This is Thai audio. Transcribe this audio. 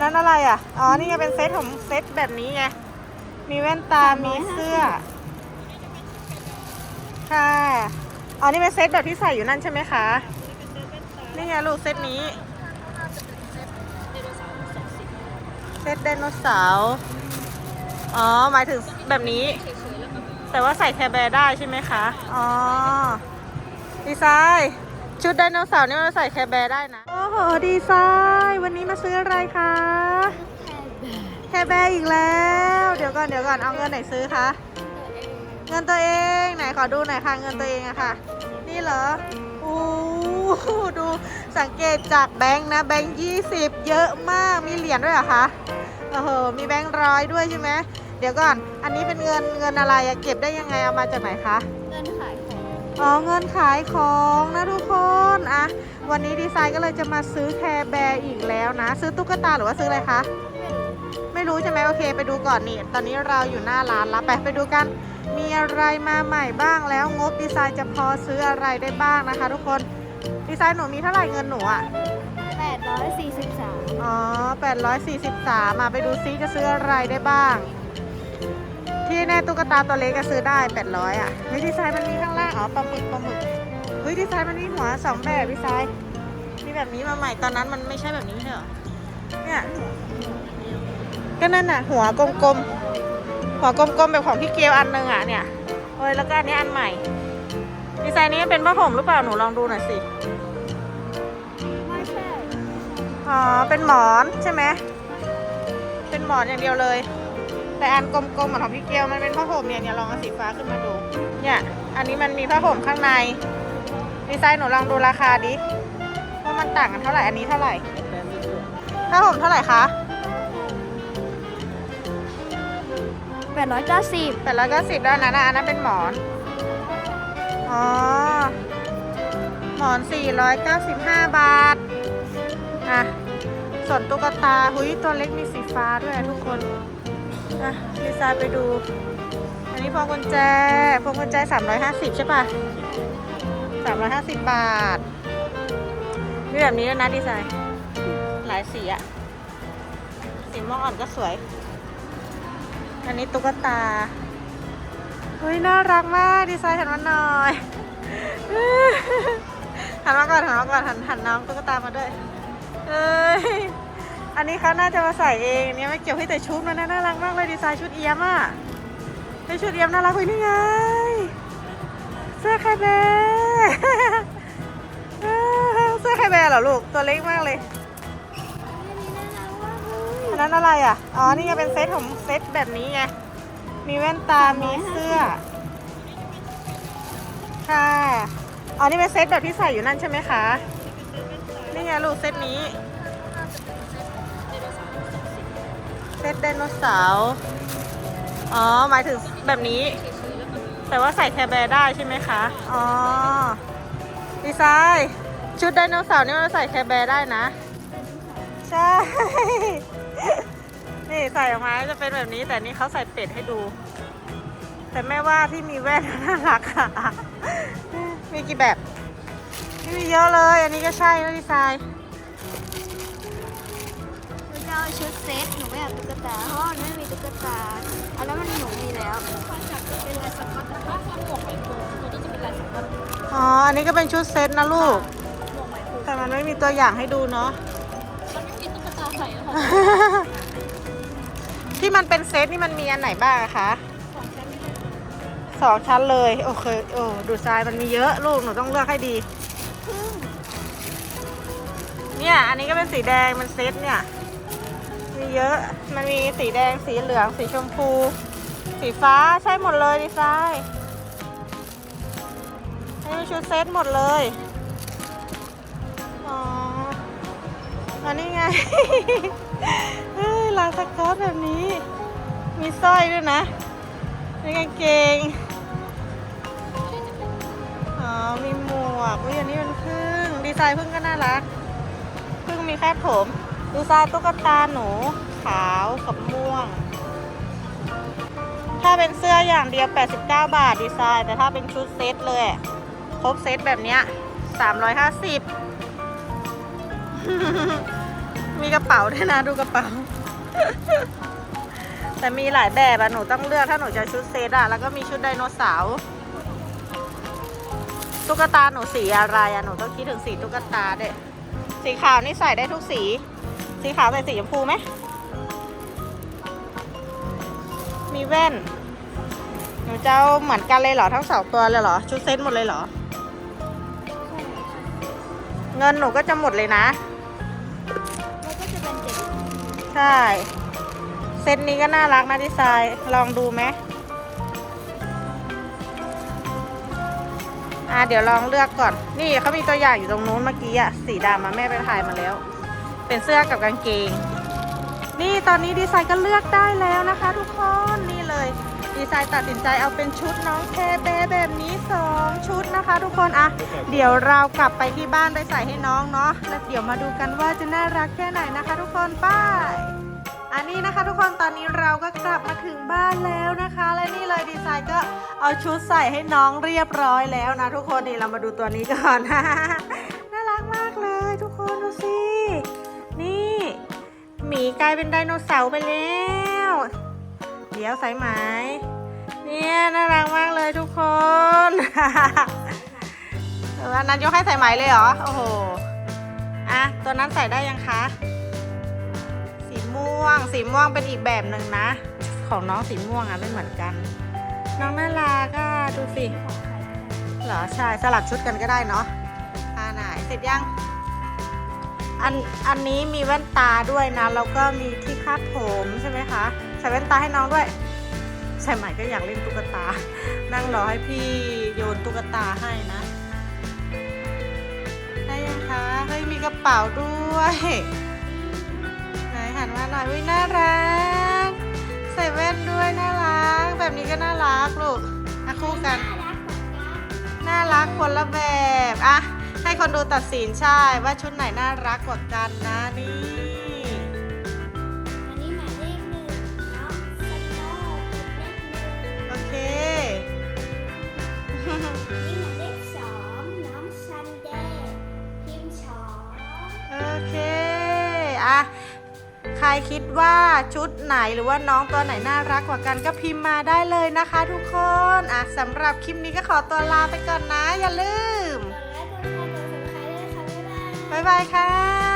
นนั้นอะไรอะ อ๋อ นี่ไงเป็นเซตของเซตแบบนี้ไง มีแว่นตา มีเสื้อ ค่ะ อ๋อ นี่เป็นเซตแบบที่ใส่อยู่นั่นใช่ไหมคะ นี่ไงลูกเซตนี้ เซตไดโนเสาร์ อ๋อ หมายถึงแบบนี้ แต่ว่าใส่แคร์แบร์ได้ใช่ไหมคะ อ๋อ ดีไซน์ ชุดไดโนเสาร์นี่มันใส่แคร์แบร์ได้นะ โอ้โห ดีไซน์ วันนี้มาซื้ออะไรคะ แคร์แบร์อีกแล้ว เดี๋ยวก่อนเดี๋ยวก่อน เอาเงินไหนซื้อคะ เงินตัวเอง ไหนขอดูหน่อยค่ะ เงินตัวเองอะค่ะ นี่เหรออู้หูดูสังเกตจากแบงค์นะ แบงค์ยี่สิบเยอะมาก มีเหรียญด้วยเหรอคะ โอ้โห มีแบงค์ร้อยด้วยใช่ไหม เดี๋ยวก่อน อันนี้เป็นเงินเงินอะไรอะเก็บได้ยังไง เอามาจากไหนคะ เงินขาย ของอ๋อเงินขายของนะทุกคนอะวันนี้ดีไซน์ก็เลยจะมาซื้อแคร์แบร์อีกแล้วนะ ซื้อตุ๊กตาหรือว่าซื้ออะไรคะ ไม่รู้ใช่ไหมโอเค ไปดูก่อนนี่ ตอนนี้เราอยู่หน้าร้านแล้วไปไปดูกัน มีอะไรมาใหม่บ้างแล้วงบดีไซน์จะพอซื้ออะไรได้บ้างนะคะ ทุกคนดีไซน์หนูมีเท่าไหร่เงินหนูอะแปดร้อยสี่สิบสามอ๋อ843มาไปดูซิจะซื้ออะไรได้บ้าง ที่แน่ตุ๊กตาตัวเล็กก็ซื้อได้ 800 อะเฮ้ยดีไซน์มันมีข้างล่างอ๋อปลาหมึกปลาหมึกเฮ้ยดีไซน์มันมีหัวสองแบบดีไซน์มีแบบนี้มาใหม่ตอนนั้นมันไม่ใช่แบบนี้เหรอเนี่ยก็นั่นน่ะ หัวกลมๆหัวกลมๆแบบของพี่เกลอันนึงอะเนี่ยเฮ้ยแล้วก็อันนี้อันใหม่ดีไซน์นี้เป็นผ้าห่มหรือเปล่าหนูลองดูหน่อยสิไม่ใช่อ๋อเป็นหมอนใช่ไหมเป็นหมอนอย่างเดียวเลย แต่อันกลมๆเหมือนของพี่เกียวมันเป็นผ้าห่มเนี่ยเนี่ยลองเอาสีฟ้าขึ้นมาดูเนี่ยอันนี้มันมีผ้าห่มข้างในดีไซน์หนูลองดูราคาดิว่ามันต่างกันเท่าไหร่อันนี้เท่าไหร่ผ้าห่มเท่าไหร่คะแปดร้อยเก้าสิบแต่ละก็สิบด้านนั้นอะอันนั้นเป็นหมอน อ๋อ หมอน 495 บาท อะ ส่วนตุ๊กตา หุยตัวเล็กมีสีฟ้าด้วยอะทุกคน อะดีไซน์ไปดู อันนี้พวงกุญแจ พวงกุญแจ 350 ใช่ป่ะ 350 บาท มีแบบนี้ด้วยนะดีไซน์ หลายสีอะสีม่วงอ่อนก็สวย อันนี้ตุ๊กตา เฮ้ย น่ารักมากดีไซน์หันมาหน่อยหันมาก่อนหันมาก่อนหันหันน้องตุ๊กตามาด้วยเอ้ย อันนี้เขาน่าจะมาใส่เองอันนี้ไม่เกี่ยวให้แต่ชุดมันนะน่ารักมากเลยดีไซน์ชุดเอี้ยมอะเฮ้ยชุดเอี้ยมน่ารักเลยนี่ไง เสื้อไคาแบร์เสื้อไคาแบร์เหรอลูกตัวเล็กมากเลยอันนั้นอะไรอะ อ๋อ นี่ไงเป็นเซตของเซตแบบนี้ไง มีแว่นตา มีเสื้อ ค่ะ อ๋อ นี่เป็นเซตแบบที่ใส่อยู่นั่นใช่ไหมคะ นี่ไงลูกเซตนี้ เซตไดโนเสาร์ อ๋อ หมายถึงแบบนี้ แต่ว่าใส่แคร์แบร์ได้ใช่ไหมคะ อ๋อ ดีไซน์ ชุดไดโนเสาร์นี่มันใส่แคร์แบร์ได้นะ ใช่ นี่ใส่ออกมาจะเป็นแบบนี้ แต่นี่เขาใส่เป็ดให้ดู แต่แม่ว่าที่มีแว่นน่ารักค่ะมีกี่แบบไม่มีเยอะเลย อันนี้ก็ใช่นะดีไซน์ ชุดเซตหนูไม่อยากตุ๊กตาเพราะว่ามันไม่มีตุ๊กตาอันนั้นมันหนูมีแล้วเป็นลายสก๊อตนะคะหมวกไหมพรมตัวนี้จะเป็นลายสก๊อตอ๋อ อันนี้ก็เป็นชุดเซตนะลูก หมวกไหมพรมแต่มันไม่มีตัวอย่างให้ดูเนาะ มันไม่มีตุ๊กตาใส่อะค่ะที่มันเป็นเซตนี่มันมีอันไหนบ้างอะคะของฉันนี่สองชั้นเลยโอเคโอ้ดูทรายมันมีเยอะลูกหนูต้องเลือกให้ดีพึ่งเนี่ย อันนี้ก็เป็นสีแดงมันเซตเนี่ย มีเยอะ มันมีสีแดง สีเหลือง สีชมพู สีฟ้า ใช่หมดเลยดีไซน์นี่ชุดเซตหมดเลย อ๋ออันนี้ไง เฮ้ยลายสก๊อตแบบนี้ มีสร้อยด้วยนะมีกางเกง อ๋อ มีหมวกอุ้ยอันนี้เป็นพึ่ง ดีไซน์พึ่งก็น่ารัก พึ่งมีแค่ผม ดีไซน์ตุ๊กตาหนูขาวกับม่วง ถ้าเป็นเสื้ออย่างเดียว 89 บาทดีไซน์ แต่ถ้าเป็นชุดเซตเลย ครบเซตแบบเนี้ย350 มีกระเป๋าด้วยนะดูกระเป๋า แต่มีหลายแบบอะหนูต้องเลือกถ้าหนูจะชุดเซตอะแล้วก็มีชุดไดโนเสาร์ตุ๊กตาหนูสีอะไรอะหนูต้องคิดถึงสีตุ๊กตาเด็สีขาวนี่ใส่ได้ทุกสี สีขาวใส่สีชมพูไหม มีแว่น หนูจะเอาเหมือนกันเลยเหรอ ทั้งสองตัวเลยเหรอ ชุดเซตหมดเลยเหรอ เงินหนูก็จะหมดเลยนะแล้วก็จะเป็นเด็กใช่ เซตนี้ก็น่ารักนะดีไซน์ลองดูไหมอะเดี๋ยวลองเลือกก่อน นี่เขามีตัวอย่างอยู่ตรงนู้นเมื่อกี้อะสีดำมาแม่ไปถ่ายมาแล้ว เป็นเสื้อกับกางเกง นี่ตอนนี้ดีไซน์ก็เลือกได้แล้วนะคะ ทุกคนนี่เลย ดีไซน์ตัดสินใจเอาเป็นชุดน้องแคร์แบแบบนี้สองชุดนะคะ ทุกคนอะเดี๋ยวเรากลับไปที่บ้านไปใส่ให้น้องเนาะแล้วเดี๋ยวมาดูกันว่าจะน่ารักแค่ไหนนะคะ ทุกคนป้ายอันนี้นะคะทุกคนตอนนี้เราก็กลับมาถึงบ้านแล้วนะคะ และนี่เลยดีไซน์ก็เอาชุดใส่ให้น้องเรียบร้อยแล้วนะ ทุกคนนี่เรามาดูตัวนี้ก่อน น่ารักมากเลย ทุกคนดูสิ หมีกลายเป็นไดโนเสาร์ไปแล้ว เดี๋ยวสายไหม เนี่ยน่ารักมากเลยทุกคนเอออันนั้นยกให้สายไหมเลยเหรอ โอ้โห อะ ตัวนั้นใส่ได้ยังคะ สีม่วง สีม่วงเป็นอีกแบบหนึ่งนะ ของน้องสีม่วงอะไม่เหมือนกัน น้องน่ารักอะดูสิ เหรอ ใช่ สลับชุดกันก็ได้เนาะอ่าไหนเสร็จยัง อันอันนี้มีแว่นตาด้วยนะ แล้วก็มีที่คาดผมใช่ไหมคะ ใส่แว่นตาให้น้องด้วย ใส่ใหม่ก็อยากเล่นตุ๊กตา นั่งรอให้พี่โยนตุ๊กตาให้นะได้ยังคะ เฮ้ยมีกระเป๋าด้วยไหนหันมาหน่อยวิน่ารัก ใส่แว่นด้วยน่ารัก แบบนี้ก็น่ารักลูกอะคู่กัน น่ารักคนละแบบอะ ให้คนดูตัดสินใช่ว่าชุดไหนน่ารักกว่ากันนะนี่อันนี้หมายเลขหนึ่งเน้องสโนว์เลขหนึ่งโอเค อันนี้หมายเลขสองน้องซันเดย์พิมพ์สอโอเคอะใครคิดว่าชุดไหนหรือว่าน้องตัวไหนน่ารักกว่ากันก็พิมพ์มาได้เลยนะคะทุกคนอะสำหรับคลิปนี้ก็ขอตัวลาไปก่อนนะ อย่าลืมายบายค่ะ